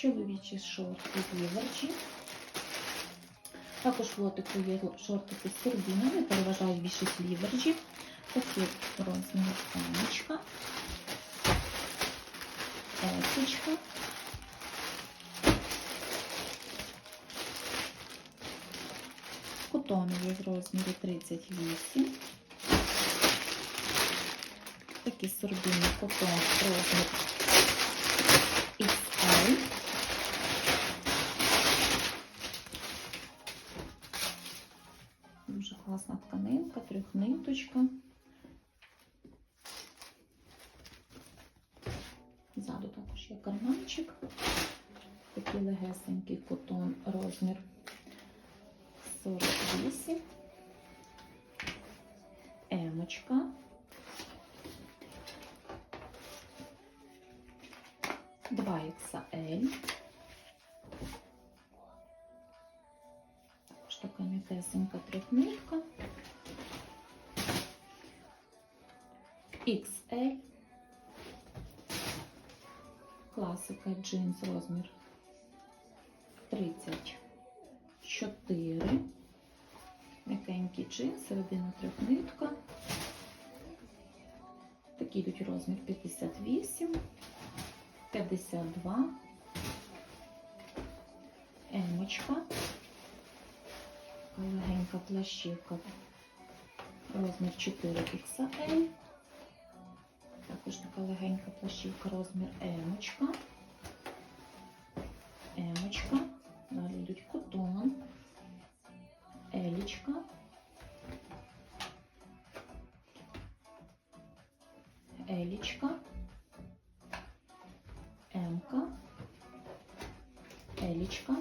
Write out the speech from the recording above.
чоловічі шорти віверчі. Також лотику є шортики з турбінами, переважають більшість ліверджі. Такі розміри самочка, есочка. Котонові в розмірі 38. Такі сорбіни котон розмір XL. Дуже класна тканинка, трьохниточка. Ззаду також є карманчик. Такий легесенький котон розмір 48. Емочка. Два XL. Також така м'якесенька трьохнитка. XL. Класика джинс розмір 34. М'якенький джинс, середина трьохнитка. Такі йдуть розмір 58, 52. Емочка. Легенька плащівка. Розмір 4 XL. Також така легенька плащівка, розмір емочка. Емочка. Далі йдуть котон. Елічка. Елічка. Емка. Елічка.